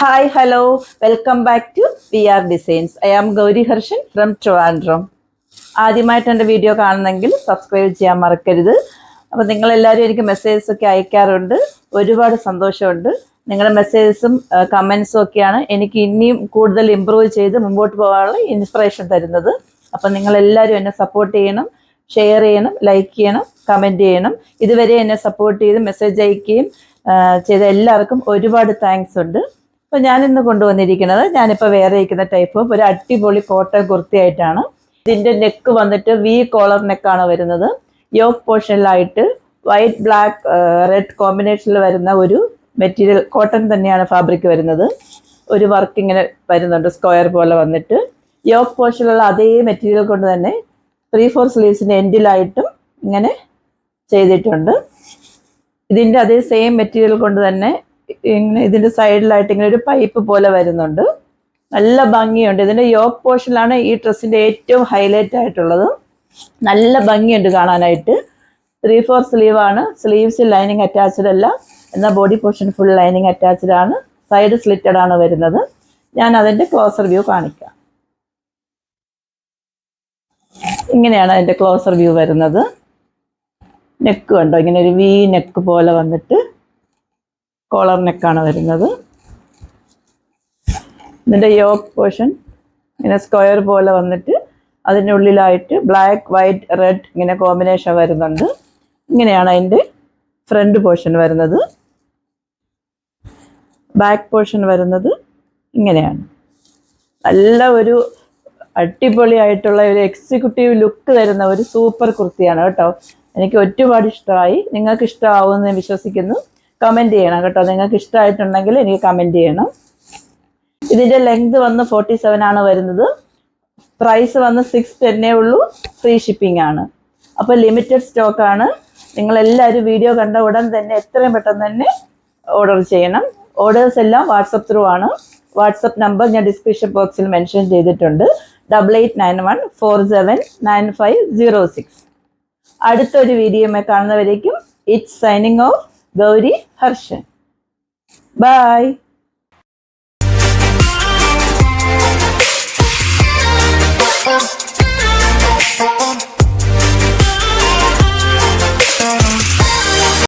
Hi hello welcome back to P R designs I am Gauri Harshan from Trivandrum ആദ്യമായിട്ട് എന്റെ video കാണുന്നെങ്കിൽ subscribe ചെയ്യാൻ മറക്കരുത്. അപ്പോൾ നിങ്ങളെല്ലാവരും എനിക്ക് മെസ്സേജസ് ഒക്കെ അയക്കാറുണ്ട്. ഒരുപാട് സന്തോഷമുണ്ട്. നിങ്ങളുടെ മെസ്സേജസും കമൻസും ഒക്കെയാണ് എനിക്ക് ഇനിയും കൂടുതൽ ഇമ്പ്രൂവ് ചെയ്ത് മുമ്പോട്ട് പോകാനുള്ള ഇൻസ്പിറേഷൻ തരുന്നത്. അപ്പം നിങ്ങളെല്ലാവരും എന്നെ സപ്പോർട്ട് ചെയ്യണം ഷെയർ ചെയ്യണം ലൈക്ക് ചെയ്യണം കമന്റ് ചെയ്യണം. ഇതുവരെ എന്നെ സപ്പോർട്ട് ചെയ്ത് മെസ്സേജ് അയക്കുകയും ചെയ്ത എല്ലാവർക്കും ഒരുപാട് താങ്ക്സ് ഉണ്ട്. അപ്പോൾ ഞാനിന്ന് കൊണ്ടുവന്നിരിക്കുന്നത് ഞാനിപ്പോൾ വേറെ ഇരിക്കുന്ന ടൈപ്പ് ഒരു അടിപൊളി കോട്ടൺ കുർത്തിയായിട്ടാണ് ഇതിന്റെ നെക്ക് വന്നിട്ട് വി കോളർ നെക്കാണ് വരുന്നത്. യോക്ക് പോർഷനിലായിട്ട് വൈറ്റ് ബ്ലാക്ക് റെഡ് കോമ്പിനേഷനിൽ വരുന്ന ഒരു മെറ്റീരിയൽ കോട്ടൺ തന്നെയാണ് ഫാബ്രിക് വരുന്നത്. ഒരു വർക്ക് ഇങ്ങനെ വരുന്നുണ്ട് സ്ക്വയർ പോലെ വന്നിട്ട്. യോക്ക് പോർഷനിലുള്ള അതേ മെറ്റീരിയൽ കൊണ്ട് തന്നെ ത്രീ ഫോർ സ്ലീവ്സിന്റെ എൻഡിലായിട്ടും ഇങ്ങനെ ചെയ്തിട്ടുണ്ട്. ഇതിന്റെ അതേ സെയിം മെറ്റീരിയൽ കൊണ്ട് തന്നെ ഇങ്ങനെ ഇതിന്റെ സൈഡിലായിട്ട് ഇങ്ങനെ ഒരു പൈപ്പ് പോലെ വരുന്നുണ്ട്. നല്ല ഭംഗിയുണ്ട്. ഇതിന്റെ യോക്ക് പോർഷനിലാണ് ഈ ഡ്രസ്സിന്റെ ഏറ്റവും ഹൈലൈറ്റ് ആയിട്ടുള്ളത്. നല്ല ഭംഗിയുണ്ട് കാണാനായിട്ട്. ത്രീ ഫോർ സ്ലീവ് ആണ്. സ്ലീവ്സ് ലൈനിങ് അറ്റാച്ച്ഡ് അല്ല. എന്നാൽ body portion full lining attached ആണ്. സൈഡ് സ്ലിറ്റഡ് ആണ് വരുന്നത്. ഞാൻ അതിന്റെ ക്ലോസർ വ്യൂ കാണിക്കാം. ഇങ്ങനെയാണ് അതിന്റെ ക്ലോസർ വ്യൂ വരുന്നത്. നെക്ക് കണ്ടോ? ഇങ്ങനെ ഒരു വി നെക്ക് പോലെ വന്നിട്ട് കോളർ നെക്കാണ് വരുന്നത്. ഇതിന്റെ യോക്ക് പോർഷൻ ഇങ്ങനെ സ്ക്വയർ പോലെ വന്നിട്ട് അതിന്റെ ഉള്ളിലായിട്ട് ബ്ലാക്ക് വൈറ്റ് റെഡ് ഇങ്ങനെ കോമ്പിനേഷൻ വരുന്നുണ്ട്. ഇങ്ങനെയാണ് അതിന്റെ ഫ്രണ്ട് പോർഷൻ വരുന്നത്. ബാക്ക് പോർഷൻ വരുന്നത് ഇങ്ങനെയാണ്. നല്ല ഒരു അടിപൊളിയായിട്ടുള്ള ഒരു എക്സിക്യൂട്ടീവ് ലുക്ക് തരുന്ന ഒരു സൂപ്പർ കുർത്തിയാണ് കേട്ടോ. എനിക്ക് ഒരുപാട് ഇഷ്ടമായി. നിങ്ങൾക്ക് ഇഷ്ടമാവുമെന്ന് വിശ്വസിക്കുന്നു. കമന്റ് ചെയ്യണം കേട്ടോ. നിങ്ങൾക്ക് ഇഷ്ടമായിട്ടുണ്ടെങ്കിൽ എനിക്ക് കമന്റ് ചെയ്യണം. ഇതിന്റെ ലെങ്ത് വന്ന് ഫോർട്ടി സെവൻ ആണ് വരുന്നത്. പ്രൈസ് വന്ന് സിക്സ് ടെന്നേ ഉള്ളൂ. ഫ്രീ ഷിപ്പിംഗ് ആണ്. അപ്പോൾ ലിമിറ്റഡ് സ്റ്റോക്കാണ് നിങ്ങളെല്ലാവരും വീഡിയോ കണ്ട ഉടൻ തന്നെ എത്രയും പെട്ടെന്ന് തന്നെ ഓർഡർ ചെയ്യണം. ഓർഡേഴ്സ് എല്ലാം വാട്സപ്പ് ത്രൂ ആണ്. വാട്സപ്പ് നമ്പർ ഞാൻ ഡിസ്ക്രിപ്ഷൻ ബോക്സിൽ മെൻഷൻ ചെയ്തിട്ടുണ്ട്. Double eight nine one four seven nine five zero six അടുത്തൊരു വീഡിയോമേ കാണുന്നവരേക്കും it's signing off Gauri Harshan. Bye